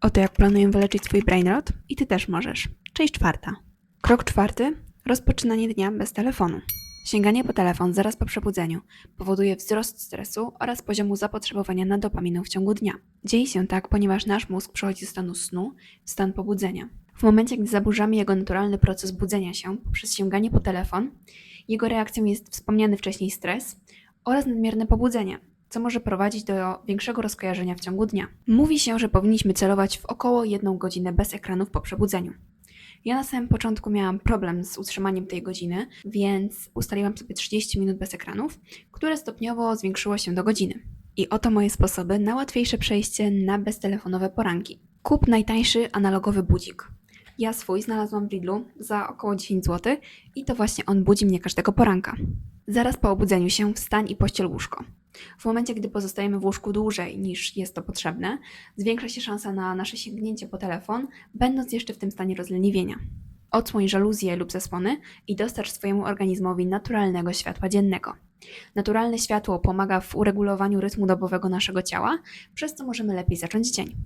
Oto jak planuję wyleczyć swój brain rot i ty też możesz. Część czwarta. Krok czwarty. Rozpoczynanie dnia bez telefonu. Sięganie po telefon zaraz po przebudzeniu powoduje wzrost stresu oraz poziomu zapotrzebowania na dopaminę w ciągu dnia. Dzieje się tak, ponieważ nasz mózg przechodzi ze stanu snu w stan pobudzenia. W momencie, gdy zaburzamy jego naturalny proces budzenia się poprzez sięganie po telefon, jego reakcją jest wspomniany wcześniej stres oraz nadmierne pobudzenie, co może prowadzić do większego rozkojarzenia w ciągu dnia. Mówi się, że powinniśmy celować w około jedną godzinę bez ekranów po przebudzeniu. Ja na samym początku miałam problem z utrzymaniem tej godziny, więc ustaliłam sobie 30 minut bez ekranów, które stopniowo zwiększyło się do godziny. I oto moje sposoby na łatwiejsze przejście na beztelefonowe poranki. Kup najtańszy analogowy budzik. Ja swój znalazłam w Lidlu za około 10 zł i to właśnie on budzi mnie każdego poranka. Zaraz po obudzeniu się wstań i pościel łóżko. W momencie, gdy pozostajemy w łóżku dłużej niż jest to potrzebne, zwiększa się szansa na nasze sięgnięcie po telefon, będąc jeszcze w tym stanie rozleniwienia. Odsłoń żaluzje lub zasłony i dostarcz swojemu organizmowi naturalnego światła dziennego. Naturalne światło pomaga w uregulowaniu rytmu dobowego naszego ciała, przez co możemy lepiej zacząć dzień.